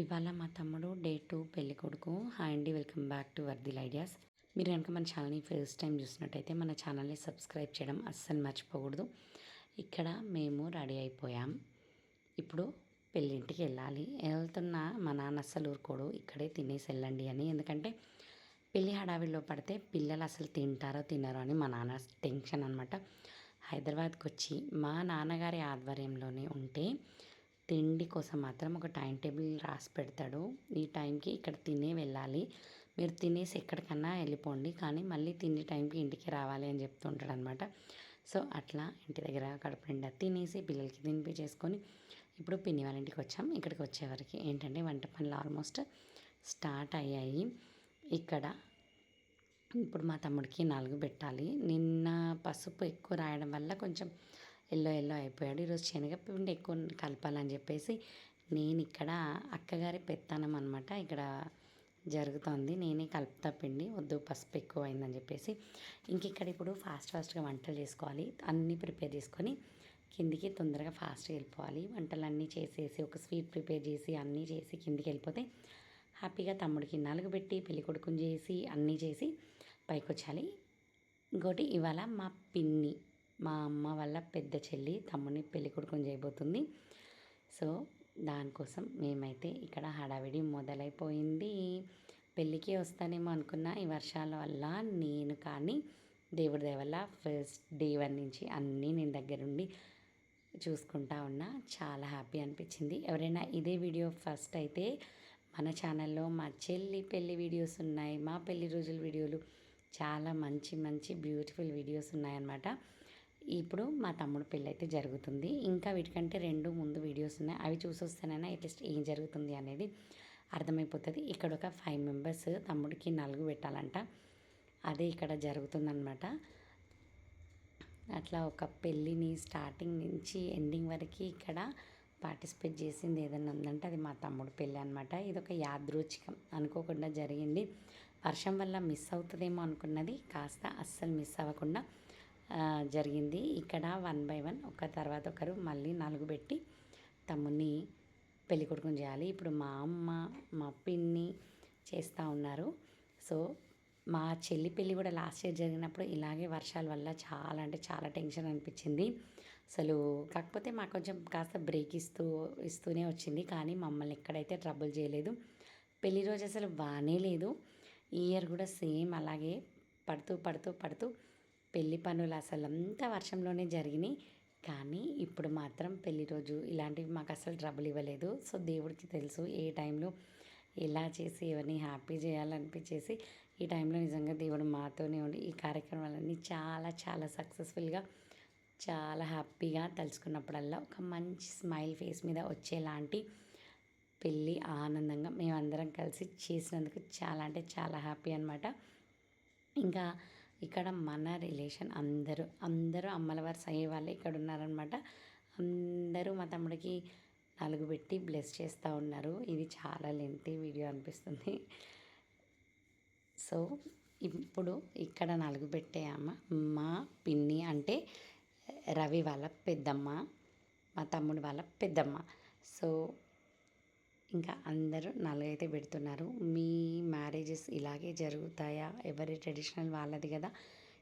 ఇవాళ మా తమ్ముడు డే టూ పెళ్ళి కొడుకు. హాయ్ అండి వెల్కమ్ బ్యాక్ టు వర్దిల్ ఐడియాస్. మీరు కనుక మన ఛానల్ని ఫస్ట్ టైం చూసినట్టయితే మన ఛానల్ని సబ్స్క్రైబ్ చేయడం అస్సలు మర్చిపోకూడదు. ఇక్కడ మేము రెడీ అయిపోయాం. ఇప్పుడు పెళ్ళింటికి వెళ్ళాలి. వెళ్తున్న మా నాన్న అస్సలు ఊరుకోడు. ఇక్కడే తినేసి వెళ్ళండి అని. ఎందుకంటే పెళ్ళి హడావిడిలో పడితే పిల్లలు అసలు తింటారో తినరో అని మా నాన్న టెన్షన్ అనమాట హైదరాబాద్కి వచ్చి మా నాన్నగారి ఆధ్వర్యంలోనే ఉంటే తిండి కోసం మాత్రం ఒక టైం టేబుల్ రాసి పెడతాడు. ఈ టైంకి ఇక్కడ తినే వెళ్ళాలి. మీరు తినేసి ఎక్కడికన్నా వెళ్ళిపోండి. కానీ మళ్ళీ తిండి టైంకి ఇంటికి రావాలి అని చెప్తుంటాడు అనమాట సో అట్లా ఇంటి దగ్గర కడుపు నిండా తినేసి పిల్లలకి తినిపి చేసుకొని ఇప్పుడు పిన్ని వాళ్ళ ఇంటికి వచ్చాం. ఇక్కడికి వచ్చేవరకు ఏంటంటే వంట పనులు ఆల్మోస్ట్ స్టార్ట్ అయ్యాయి. ఇక్కడ ఇప్పుడు మా తమ్ముడికి నాలుగు పెట్టాలి. నిన్న పసుపు ఎక్కువ రాయడం వల్ల కొంచెం ఎల్లో ఎల్లో అయిపోయాడు. ఈరోజు శనగపిండి ఎక్కువ కలపాలని చెప్పేసి నేను ఇక్కడ అక్కగారి పెత్తనం అనమాట ఇక్కడ జరుగుతోంది. నేనే కలుపుతా పిండి వద్దు పసుపు ఎక్కువ అయిందని చెప్పేసి. ఇంక ఇక్కడ ఇప్పుడు ఫాస్ట్ ఫాస్ట్గా వంటలు చేసుకోవాలి. అన్నీ ప్రిపేర్ చేసుకొని కిందికి తొందరగా ఫాస్ట్గా వెళ్ళిపోవాలి. వంటలన్నీ చేసేసి ఒక స్వీట్ ప్రిపేర్ చేసి అన్నీ చేసి కిందికి వెళ్ళిపోతే హ్యాపీగా తమ్ముడికి నాలుగు పెట్టి పెళ్ళి కొడుకుని చేసి అన్నీ చేసి పైకి వచ్చాలి ఇంకోటి ఇవాళ మా పిన్ని. మా అమ్మ వాళ్ళ పెద్ద చెల్లి తమ్ముని పెళ్ళి కొడుకుని చేయబోతుంది. సో దానికోసం మేమైతే ఇక్కడ హడావిడి మొదలైపోయింది. పెళ్ళికి వస్తానేమో అనుకున్న ఈ వర్షాల వల్ల నేను కానీ దేవుడి దయవల్ల ఫస్ట్ డే వన్ నుంచి అన్నీ నేను దగ్గరుండి చూసుకుంటా ఉన్నా. చాలా హ్యాపీ అనిపించింది. ఎవరైనా ఇదే వీడియో ఫస్ట్ అయితే మన ఛానల్లో మా చెల్లి పెళ్ళి వీడియోస్ ఉన్నాయి మా పెళ్ళి రోజుల వీడియోలు చాలా మంచి మంచి బ్యూటిఫుల్ వీడియోస్ ఉన్నాయన్నమాట. ఇప్పుడు మా తమ్ముడు పెళ్ళి అయితే జరుగుతుంది. ఇంకా వీటికంటే రెండు ముందు వీడియోస్ ఉన్నాయి. అవి చూసి వస్తేనైనా అట్లీస్ట్ ఏం జరుగుతుంది అనేది అర్థమైపోతుంది. ఇక్కడ ఒక ఫైవ్ మెంబర్స్ తమ్ముడికి నలుగు పెట్టాలంట. అదే ఇక్కడ జరుగుతుందనమాట అట్లా ఒక పెళ్ళిని స్టార్టింగ్ నుంచి ఎండింగ్ వరకు ఇక్కడ పార్టిసిపేట్ చేసింది ఏదైనా ఉందంటే అది మా తమ్ముడు పెళ్ళి అనమాట ఇది ఒక యాదృచ్ఛికం అనుకోకుండా జరిగింది. వర్షం వల్ల మిస్ అవుతుందేమో అనుకున్నది. కాస్త అస్సలు మిస్ అవ్వకుండా జరిగింది. ఇక్కడ వన్ బై వన్ ఒక తర్వాత ఒకరు మళ్ళీ నలుగు పెట్టి తమ్ముని పెళ్ళి కొడుకుని చేయాలి. ఇప్పుడు మా అమ్మ మా పిన్ని చేస్తూ ఉన్నారు. సో మా చెల్లి పెళ్ళి కూడా లాస్ట్ ఇయర్ జరిగినప్పుడు ఇలాగే వర్షాల వల్ల చాలా అంటే చాలా టెన్షన్ అనిపించింది. అసలు కాకపోతే మాకు కొంచెం కాస్త బ్రేక్ ఇస్తూ ఇస్తూనే వచ్చింది. కానీ మమ్మల్ని ఎక్కడైతే ట్రబుల్ చేయలేదు పెళ్ళి రోజు అసలు బాగానే లేదు. ఈ ఇయర్ కూడా సేమ్ అలాగే పడుతూ పడుతూ పడుతూ పెళ్ళి పనులు అసలు అంతా వర్షంలోనే జరిగినాయి. కానీ ఇప్పుడు మాత్రం పెళ్ళి రోజు ఇలాంటివి మాకు అసలు ట్రబుల్ ఇవ్వలేదు. సో దేవుడికి తెలుసు ఏ టైంలో ఎలా చేసి ఎవరిని హ్యాపీ చేయాలనిపించేసి ఈ టైంలో నిజంగా దేవుడు మాతోనే ఉండి ఈ కార్యక్రమాలన్నీ చాలా చాలా సక్సెస్ఫుల్గా చాలా హ్యాపీగా తలుచుకున్నప్పుడల్లా ఒక మంచి స్మైల్ ఫేస్ మీద వచ్చేలాంటి పెళ్ళి ఆనందంగా మేమందరం కలిసి చేసినందుకు చాలా అంటే చాలా హ్యాపీ అనమాట ఇంకా ఇక్కడ మన రిలేషన్ అందరూ అందరూ అమ్మల వరుస అయ్యే వాళ్ళే ఇక్కడ ఉన్నారనమాట అందరూ మా తమ్ముడికి నలుగు పెట్టి బ్లెస్ చేస్తూ ఉన్నారు. ఇది చాలా లెంతీ వీడియో అనిపిస్తుంది. సో ఇప్పుడు ఇక్కడ నలుగు పెట్టే అమ్మ మా పిన్ని అంటే రవి వాళ్ళ పెద్దమ్మ మా తమ్ముడు వాళ్ళ పెద్దమ్మ. సో ఇంకా అందరూ నలుగైతే పెడుతున్నారు. మీ మ్యారేజెస్ ఇలాగే జరుగుతాయా? ఎవరి ట్రెడిషనల్ వాళ్ళది కదా.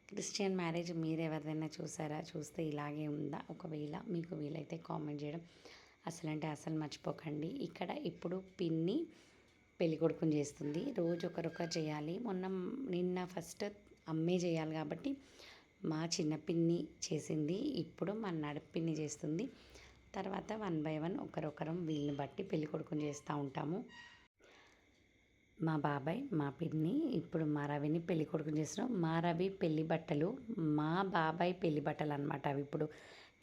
క్రిస్టియన్ మ్యారేజ్ మీరు ఎవరిదైనా చూసారా? చూస్తే ఇలాగే ఉందా? ఒకవేళ మీకు వీలైతే కామెంట్ చేయడం అసలు అంటే అసలు మర్చిపోకండి. ఇక్కడ ఇప్పుడు పిన్ని పెళ్ళి కొడుకుని చేస్తుంది. రోజు ఒకరొకరు చేయాలి. మొన్న నిన్న ఫస్ట్ అమ్మే చేయాలి కాబట్టి మా చిన్న పిన్ని చేసింది. ఇప్పుడు మా నడిపిన్ని చేస్తుంది. తర్వాత వన్ బై వన్ ఒకరొకరం వీళ్ళని బట్టి పెళ్ళి కొడుకుని చేస్తూ ఉంటాము. మా బాబాయ్ మా పిన్ని ఇప్పుడు మా రవిని పెళ్ళి కొడుకుని చేస్తున్నాం. మా రవి పెళ్ళి బట్టలు మా బాబాయ్ పెళ్ళి బట్టలు అనమాట అవి ఇప్పుడు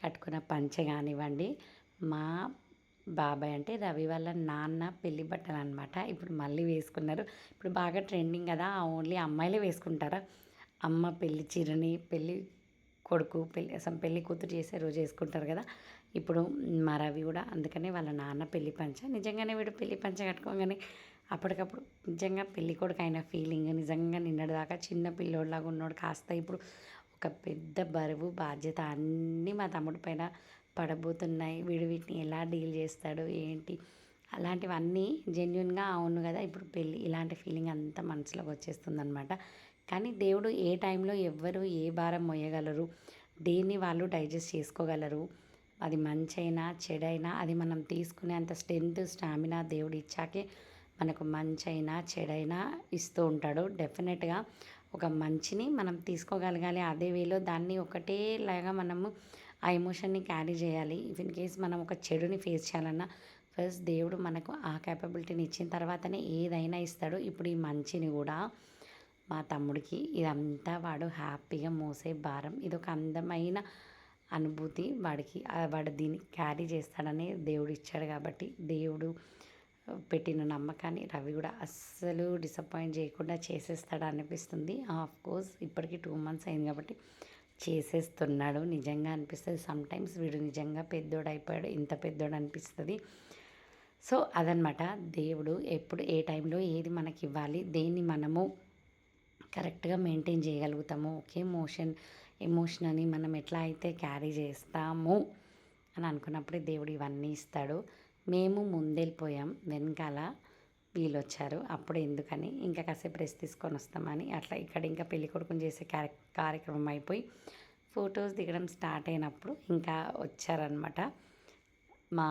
కట్టుకున్న పంచె కానివ్వండి. మా బాబాయ్ అంటే రవి వాళ్ళ నాన్న పెళ్ళి బట్టలు అనమాట ఇప్పుడు మళ్ళీ వేసుకున్నారు. ఇప్పుడు బాగా ట్రెండింగ్ కదా ఓన్లీ అమ్మాయిలే వేసుకుంటారా? అమ్మ పెళ్ళి చీరని పెళ్ళి కొడుకు పెళ్ళి అసలు పెళ్ళి కూతురు చేసే రోజు వేసుకుంటారు కదా. ఇప్పుడు మా రవి కూడా అందుకనే వాళ్ళ నాన్న పెళ్ళి పంచ. నిజంగానే వీడు పెళ్ళి పంచ కట్టుకోగానే అప్పటికప్పుడు నిజంగా పెళ్ళి కొడుకు అయిన ఫీలింగ్ నిజంగా నిన్నటిదాకా చిన్న పిల్లోడిలాగా ఉన్నాడు. కాస్త ఇప్పుడు ఒక పెద్ద బరువు బాధ్యత అన్నీ మా తమ్ముడి పైన పడబోతున్నాయి. వీడు వీటిని ఎలా డీల్ చేస్తాడు ఏంటి? అలాంటివన్నీ జెన్యున్గా అవును కదా ఇప్పుడు పెళ్ళి ఇలాంటి ఫీలింగ్ అంతా మనసులోకి వచ్చేస్తుంది అనమాట కానీ దేవుడు ఏ టైంలో ఎవ్వరు ఏ భారం మోయగలరు దేన్ని వాళ్ళు డైజెస్ట్ చేసుకోగలరు అది మంచైనా చెడైనా అది మనం తీసుకునే అంత స్ట్రెంత్ స్టామినా దేవుడు ఇచ్చాకే మనకు మంచైనా చెడైనా ఇస్తూ ఉంటాడు. డెఫినెట్గా ఒక మంచిని మనం తీసుకోగలగాలి. అదే వేలో దాన్ని ఒకటేలాగా మనము ఆ ఎమోషన్ని క్యారీ చేయాలి. ఇఫ్ ఇన్ కేస్ మనం ఒక చెడుని ఫేస్ చేయాలన్నా ఫస్ట్ దేవుడు మనకు ఆ క్యాపబిలిటీని ఇచ్చిన తర్వాతనే ఏదైనా ఇస్తాడు. ఇప్పుడు ఈ మంచిని కూడా మా తమ్ముడికి ఇదంతా వాడు హ్యాపీగా మోసే భారం. ఇది ఒక అందమైన అనుభూతి వాడికి వాడు దీన్ని క్యారీ చేస్తాడని దేవుడు ఇచ్చాడు కాబట్టి దేవుడు పెట్టిన నమ్మకాన్ని రవి కూడా అస్సలు డిసప్పాయింట్ చేయకుండా చేసేస్తాడు అనిపిస్తుంది. ఆఫ్ కోర్స్ ఇప్పటికీ టూ మంత్స్ అయింది కాబట్టి చేసేస్తున్నాడు. నిజంగా అనిపిస్తుంది. సమ్టైమ్స్ వీడు నిజంగా పెద్దోడు అయిపోయాడు ఇంత పెద్దోడు అనిపిస్తుంది సో అదనమాట దేవుడు ఎప్పుడు ఏ టైంలో ఏది మనకి ఇవ్వాలి దేన్ని మనము కరెక్ట్గా మెయింటైన్ చేయగలుగుతాము. ఒకే మోషన్ ఎమోషన్ అని మనం ఎట్లా అయితే క్యారీ చేస్తాము అని అనుకున్నప్పుడే దేవుడు ఇవన్నీ ఇస్తాడు. మేము ముందెళ్ళిపోయాం వెనకాల వీళ్ళు వచ్చారు అప్పుడు ఎందుకని? ఇంకా కాసేపు రెస్ట్ తీసుకొని వస్తామని అట్లా ఇక్కడ ఇంకా పెళ్ళి కొడుకుని చేసే కార్యక్రమం అయిపోయి ఫొటోస్ దిగడం స్టార్ట్ అయినప్పుడు ఇంకా వచ్చారనమాట మా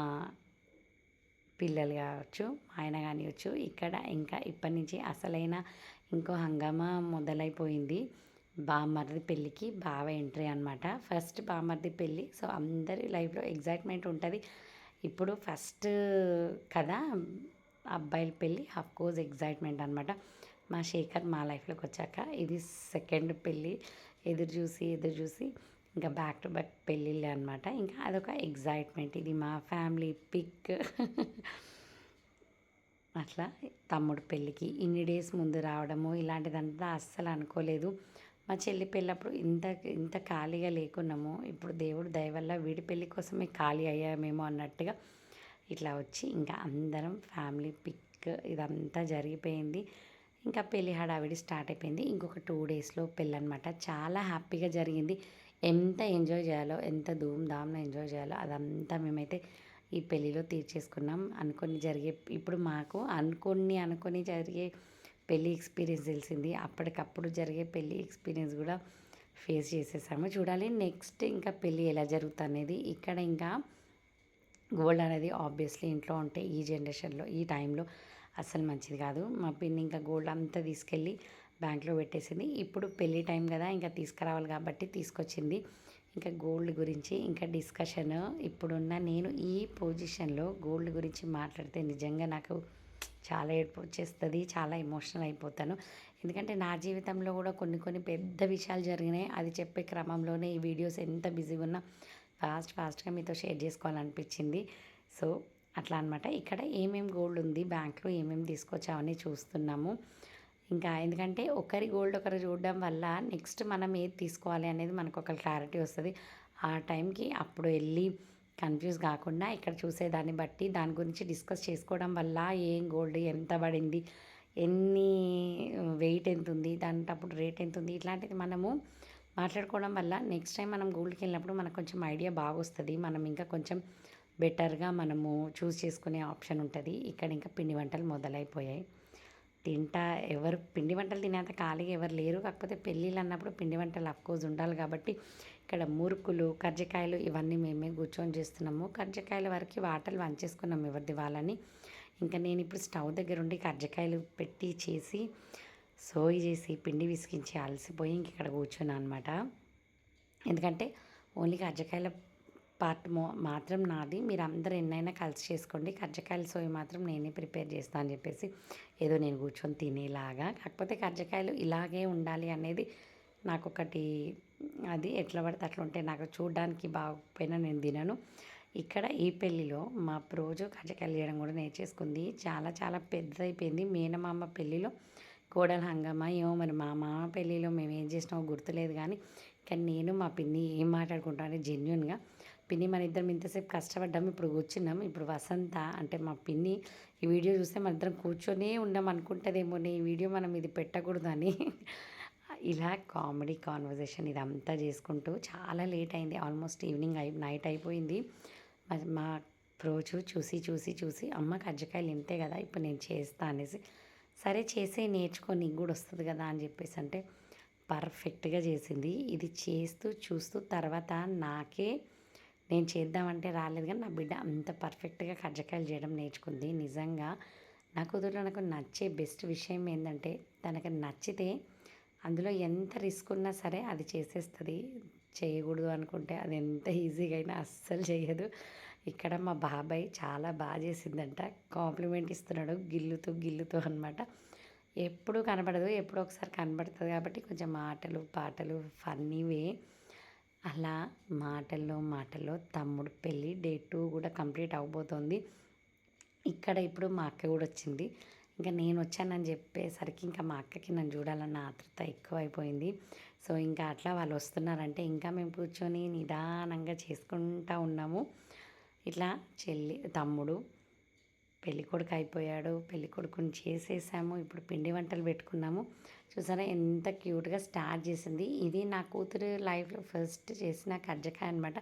పిల్లలు కావచ్చు ఆయన కానివచ్చు ఇక్కడ ఇంకా ఇప్పటి నుంచి అసలైన ఇంకో హంగామా మొదలైపోయింది. బామ్మర్ది పెళ్ళికి బావ ఎంట్రీ అనమాట ఫస్ట్ బామ్మర్ది పెళ్ళి. సో అందరి లైఫ్లో ఎగ్జైట్మెంట్ ఉంటుంది. ఇప్పుడు ఫస్ట్ కదా అబ్బాయిల పెళ్ళి కోర్స్ ఎగ్జైట్మెంట్ అనమాట మా శేఖర్ మా లైఫ్లోకి వచ్చాక ఇది సెకండ్ పెళ్ళి. ఎదురు చూసి ఎదురు చూసి ఇంకా బ్యాక్ టు బ్యాక్ పెళ్ళిళ్ళే అనమాట ఇంకా అదొక ఎగ్జైట్మెంట్. ఇది మా ఫ్యామిలీ పిక్. అట్లా తమ్ముడు పెళ్ళికి ఇన్ని డేస్ ముందు రావడము ఇలాంటిదంతా అస్సలు అనుకోలేదు. మా చెల్లి పెళ్ళప్పుడు ఇంత ఇంత ఖాళీగా లేకున్నాము. ఇప్పుడు దేవుడు దయవల్ల వీడి పెళ్ళి కోసమే ఖాళీ అయ్యామేమో అన్నట్టుగా ఇట్లా వచ్చి ఇంకా అందరం ఫ్యామిలీ పిక్ ఇదంతా జరిగిపోయింది. ఇంకా పెళ్ళి హడావిడి స్టార్ట్ అయిపోయింది. ఇంకొక టూ డేస్లో పెళ్ళి అనమాట చాలా హ్యాపీగా జరిగింది. ఎంత ఎంజాయ్ చేయాలో ఎంత ధూమ్ధామ్గా ఎంజాయ్ చేయాలో అదంతా మేమైతే ఈ పెళ్ళిలో తీర్చేసుకున్నాం. అనుకొని జరిగే ఇప్పుడు మాకు అనుకుని అనుకొని జరిగే పెళ్ళి ఎక్స్పీరియన్స్ తెలిసింది. అప్పటికప్పుడు జరిగే పెళ్ళి ఎక్స్పీరియన్స్ కూడా ఫేస్ చేసేసాము. చూడాలి నెక్స్ట్ ఇంకా పెళ్ళి ఎలా జరుగుతుంది అనేది ఇక్కడ ఇంకా గోల్డ్ అనేది ఆబ్వియస్లీ ఇంట్లో ఉంటే ఈ జనరేషన్లో ఈ టైంలో అస్సలు మంచిది కాదు. మా పిన్ని ఇంకా గోల్డ్ అంతా తీసుకెళ్ళి బ్యాంక్లో పెట్టేసింది. ఇప్పుడు పెళ్ళి టైం కదా ఇంకా తీసుకురావాలి కాబట్టి తీసుకొచ్చింది. ఇంకా గోల్డ్ గురించి ఇంకా డిస్కషన్ ఇప్పుడున్న నేను ఈ పొజిషన్లో గోల్డ్ గురించి మాట్లాడితే నిజంగా నాకు చాలా ఏడుపు వచ్చేస్తుంది చాలా ఎమోషనల్ అయిపోతాను. ఎందుకంటే నా జీవితంలో కూడా కొన్ని కొన్ని పెద్ద విషయాలు జరిగినాయి. అది చెప్పే క్రమంలోనే ఈ వీడియోస్ ఎంత బిజీగా ఉన్నా ఫాస్ట్ ఫాస్ట్గా మీతో షేర్ చేసుకోవాలనిపించింది. సో అట్లా అనమాట ఇక్కడ ఏమేమి గోల్డ్ ఉంది బ్యాంక్లో ఏమేమి తీసుకొచ్చామని చూస్తున్నాము. ఇంకా ఎందుకంటే ఒకరి గోల్డ్ ఒకరు చూడడం వల్ల నెక్స్ట్ మనం ఏది తీసుకోవాలి అనేది మనకు ఒక క్లారిటీ వస్తుంది. ఆ టైంకి అప్పుడు వెళ్ళి కన్ఫ్యూజ్ కాకుండా ఇక్కడ చూసేదాన్ని బట్టి దాని గురించి డిస్కస్ చేసుకోవడం వల్ల ఏం గోల్డ్ ఎంత పడింది ఎన్ని వెయిట్ ఎంత ఉంది దాంటప్పుడు అప్పుడు రేట్ ఎంత ఉంది ఇట్లాంటిది మనము మాట్లాడుకోవడం వల్ల నెక్స్ట్ టైం మనం గోల్డ్కి వెళ్ళినప్పుడు మనకు కొంచెం ఐడియా బాగా వస్తుంది. మనం ఇంకా కొంచెం బెటర్గా మనము చూస్ చేసుకునే ఆప్షన్ ఉంటుంది. ఇక్కడ ఇంకా పిండి వంటలు మొదలైపోయాయి. తింటా ఎవరు పిండి వంటలు తినేంత ఖాళీగా ఎవరు లేరు. కాకపోతే పెళ్ళిళ్ళు అన్నప్పుడు పిండి వంటలు అఫ్కోర్స్ ఉండాలి కాబట్టి ఇక్కడ మురుకులు కజ్జికాయలు ఇవన్నీ మేమే కూర్చొని చేస్తున్నాము. కజ్జికాయల వరకు వాటలు వంచేసుకున్నాం ఎవరిది వాళ్ళని. ఇంకా నేను ఇప్పుడు స్టవ్ దగ్గర ఉండి కజ్జికాయలు పెట్టి చేసి సోయి చేసి పిండి విసిగించి అలసిపోయి ఇంక ఇక్కడ కూర్చున్నాను అనమాట ఎందుకంటే ఓన్లీ కజ్జికాయల పార్ట్ మో మాత్రం నాది. మీరు అందరు ఎన్నైనా కలిసి చేసుకోండి. కజ్జకాయలు సోయి మాత్రం నేనే ప్రిపేర్ చేస్తాను అని చెప్పేసి ఏదో నేను కూర్చొని తినేలాగా. కాకపోతే కజ్జకాయలు ఇలాగే ఉండాలి అనేది నాకు ఒకటి అది ఎట్లా పడితే అట్లా ఉంటే నాకు చూడడానికి బాగోకపోయినా నేను తినను. ఇక్కడ ఈ పెళ్ళిలో మా రోజు కజ్జకాయలు చేయడం కూడా నేర్చేసుకుంది. చాలా చాలా పెద్దదైపోయింది. మేనమామ పెళ్ళిలో కోడల హంగమ్మ ఏమో మరి మా మామ పెళ్ళిలో మేము ఏం చేసినామో గుర్తులేదు కానీ కానీ నేను మా పిన్ని ఏం మాట్లాడుకుంటామని జెన్యున్గా పిన్ని మన ఇద్దరం ఇంతసేపు కష్టపడ్డాము ఇప్పుడు కూర్చున్నాం ఇప్పుడు వసంత అంటే మా పిన్ని ఈ వీడియో చూస్తే మన ఇద్దరం కూర్చొనే ఉన్నాం అనుకుంటుందేమో ఈ వీడియో మనం ఇది పెట్టకూడదని ఇలా కామెడీ కాన్వర్జేషన్ ఇదంతా చేసుకుంటూ చాలా లేట్ అయింది. ఆల్మోస్ట్ ఈవినింగ్ అయి నైట్ అయిపోయింది. మా రోజు చూసి చూసి చూసి అమ్మ కజ్జికాయలు ఇంతే కదా ఇప్పుడు నేను చేస్తా అనేసి సరే చేసే నేర్చుకో నీకు కూడా వస్తుంది కదా అని చెప్పేసి అంటే పర్ఫెక్ట్గా చేసింది. ఇది చేస్తూ చూస్తూ తర్వాత నాకే నేను చేద్దామంటే రాలేదు కానీ నా బిడ్డ అంత పర్ఫెక్ట్గా కజ్జకాయలు చేయడం నేర్చుకుంది. నిజంగా నా కూతురు నాకు నచ్చే బెస్ట్ విషయం ఏంటంటే తనకు నచ్చితే అందులో ఎంత రిస్క్ ఉన్నా సరే అది చేసేస్తుంది. చేయకూడదు అనుకుంటే అది ఎంత ఈజీగా అయినా అస్సలు చేయదు. ఇక్కడ మా బాబాయ్ చాలా బాగా చేసిందంట. కాంప్లిమెంట్ ఇస్తున్నాడు గిల్లుతూ గిల్లుతూ అనమాట ఎప్పుడు కనబడదు ఎప్పుడో ఒకసారి కనబడుతుంది కాబట్టి కొంచెం మాటలు పాటలు ఫన్నీవే అలా మాటల్లో మాటల్లో తమ్ముడు పెళ్ళి డే టూ కూడా కంప్లీట్ అవబోతోంది. ఇక్కడ ఇప్పుడు మా అక్క కూడా వచ్చింది. ఇంకా నేను వచ్చానని చెప్పేసరికి ఇంకా మా అక్కకి నన్ను చూడాలన్న ఆతృత ఎక్కువైపోయింది. సో ఇంకా అట్లా వాళ్ళు వస్తున్నారంటే ఇంకా మేము కూర్చొని నిదానంగా చేసుకుంటా ఉన్నాము. ఇట్లా చెల్లి తమ్ముడు పెళ్ళికొడుకు అయిపోయాడు. పెళ్ళికొడుకుని చేసేసాము. ఇప్పుడు పిండి వంటలు పెట్టుకున్నాము. చూసారా ఎంత క్యూట్గా స్టార్ట్ చేసింది. ఇది నా కూతురు లైఫ్లో ఫస్ట్ చేసిన కజ్జకాయ అనమాట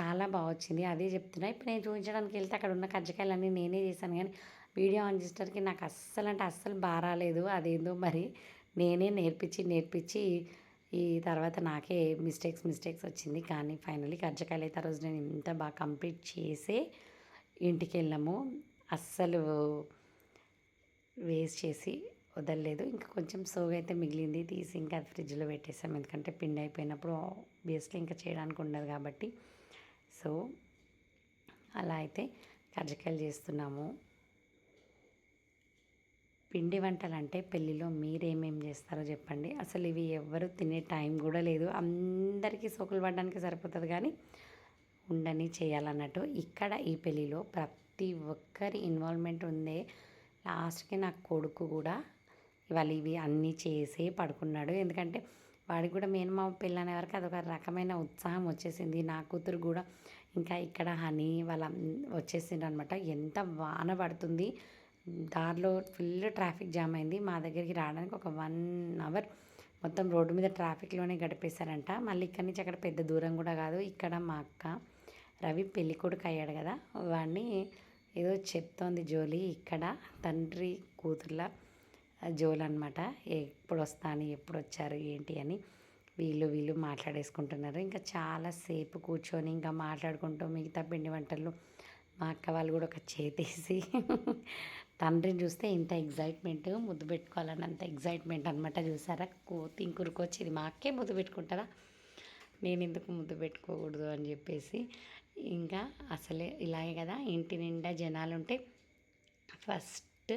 చాలా బాగా వచ్చింది. అదే చెప్తున్నా. ఇప్పుడు నేను చూపించడానికి వెళ్తే అక్కడ ఉన్న కజ్జకాయలన్నీ నేనే చేశాను. కానీ వీడియో ఆన్ చేసేటరికి నాకు అస్సలు అంటే అస్సలు బాగా రాలేదు. అదేందో మరి నేనే నేర్పించి నేర్పించి ఈ తర్వాత నాకే మిస్టేక్స్ మిస్టేక్స్ వచ్చింది. కానీ ఫైనలీ కజ్జకాయలు అయితే ఆ రోజు నేను ఇంత బాగా కంప్లీట్ చేసి ఇంటికి వెళ్ళాము. అస్సలు వేస్ట్ చేసి వదలలేదు. ఇంకా కొంచెం సోగా అయితే మిగిలింది. తీసి ఇంకా అది ఫ్రిడ్జ్లో పెట్టేసాం. ఎందుకంటే పిండి అయిపోయినప్పుడు బేస్లీ ఇంకా చేయడానికి ఉండదు కాబట్టి. సో అలా అయితే కజ్జకాయలు చేస్తున్నాము. పిండి వంటలు అంటే పెళ్ళిలో మీరేమేం చేస్తారో చెప్పండి. అసలు ఇవి ఎవరు తినే టైం కూడా లేదు. అందరికీ సోకులు పడడానికి సరిపోతుంది కానీ ఉండని చేయాలన్నట్టు ఇక్కడ ఈ పెళ్ళిలో ప్రతి ఒక్కరి ఇన్వాల్వ్మెంట్ ఉందే. లాస్ట్కి నా కొడుకు కూడా ఇవాళ ఇవి అన్నీ చేసే పడుకున్నాడు. ఎందుకంటే వాడికి కూడా మేనమామ పెళ్ళి అనే వరకు అదొక రకమైన ఉత్సాహం వచ్చేసింది. నా కూతురు కూడా ఇంకా ఇక్కడ హనీ వాళ్ళ వచ్చేసిండ్రు అనమాట ఎంత వాన పడుతుంది. దారిలో ఫుల్ ట్రాఫిక్ జామ్ అయింది. మా దగ్గరికి రావడానికి ఒక వన్ అవర్ మొత్తం రోడ్డు మీద ట్రాఫిక్లోనే గడిపేశారంట. మళ్ళీ ఇక్కడి నుంచి అక్కడ పెద్ద దూరం కూడా కాదు. ఇక్కడ మా అక్క రవి పెళ్ళి కొడుకు అయ్యాడు కదా. వాడిని ఏదో చెప్తోంది జోలి. ఇక్కడ తండ్రి కూతుర్ల జోలు అనమాట ఎప్పుడు వస్తాను ఎప్పుడు వచ్చారు ఏంటి అని వీళ్ళు వీళ్ళు మాట్లాడేసుకుంటున్నారు. ఇంకా చాలాసేపు కూర్చొని ఇంకా మాట్లాడుకుంటూ మిగతా పిండి వంటలు మా అక్క వాళ్ళు కూడా ఒక చేతేసి తండ్రిని చూస్తే ఇంత ఎగ్జైట్మెంట్ ముద్దు పెట్టుకోవాలని అంత ఎగ్జైట్మెంట్ అనమాట చూసారా? కోతి ఇంకురుకొచ్చేది మా అక్కే ముద్దు పెట్టుకుంటారా నేను ఎందుకు ముద్దు పెట్టుకోకూడదు అని చెప్పేసి ఇంకా అసలే ఇలాగే కదా ఇంటి నిండా జనాలు ఉంటే ఫస్ట్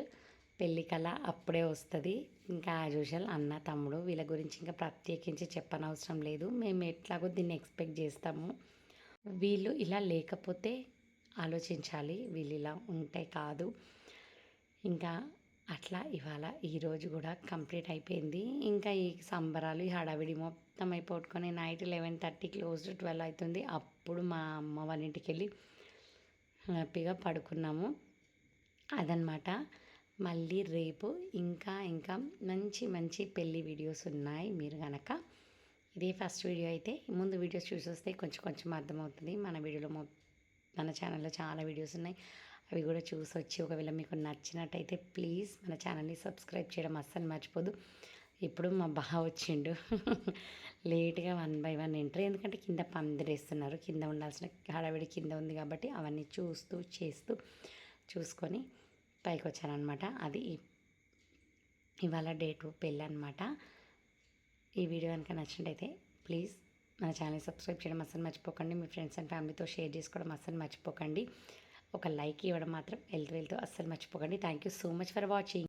పెళ్ళి కళ అప్పుడే వస్తుంది. ఇంకా యూజువల్ అన్న తమ్ముడు వీళ్ళ గురించి ఇంకా ప్రత్యేకించి చెప్పనవసరం లేదు. మేము ఎట్లాగో దీన్ని ఎక్స్పెక్ట్ చేస్తాము. వీళ్ళు ఇలా లేకపోతే ఆలోచించాలి. వీళ్ళు ఇలా ఉంటే కాదు. ఇంకా అట్లా ఇవాళ ఈరోజు కూడా కంప్లీట్ అయిపోయింది. ఇంకా ఈ సంబరాలు ఈ హడావిడి మొత్తం అయిపోట్టుకొని night eleven thirty close twelve అవుతుంది అప్పుడు మా అమ్మ వాళ్ళ ఇంటికి వెళ్ళి హ్యాపీగా పడుకున్నాము. అదనమాట. మళ్ళీ రేపు ఇంకా ఇంకా మంచి మంచి పెళ్ళి వీడియోస్ ఉన్నాయి మీరు కనుక ఇదే ఫస్ట్ వీడియో అయితే. ముందు వీడియోస్ చూసి వస్తే కొంచెం కొంచెం అర్థమవుతుంది. మన వీడియోలో మన ఛానల్లో చాలా వీడియోస్ ఉన్నాయి. అవి కూడా చూసి వచ్చి ఒకవేళ మీకు నచ్చినట్టయితే ప్లీజ్ మన ఛానల్ని సబ్స్క్రైబ్ చేయడం అస్సలు మర్చిపోదు. ఇప్పుడు మా బావ వచ్చిండు. లేట్గా వన్ బై వన్ ఎంట్రీ. ఎందుకంటే కింద పందిరేస్తున్నారు. కింద ఉండాల్సిన హడావిడి కింద ఉంది కాబట్టి అవన్నీ చూస్తూ చేస్తూ చూసుకొని పైకి వచ్చారనమాట అది ఇవాళ డేటు పెళ్ళి అనమాట ఈ వీడియో కనుక నచ్చినట్టయితే ప్లీజ్ మన ఛానల్ సబ్స్క్రైబ్ చేయడం అస్సలు మర్చిపోకండి. మీ ఫ్రెండ్స్ అండ్ ఫ్యామిలీతో షేర్ చేసుకోవడం అస్సలు మర్చిపోకండి. ఒక లైక్ ఇవ్వడం మాత్రం వెళ్తూ వెళ్తూ అస్సలు మర్చిపోకండి. Thank you so much for watching.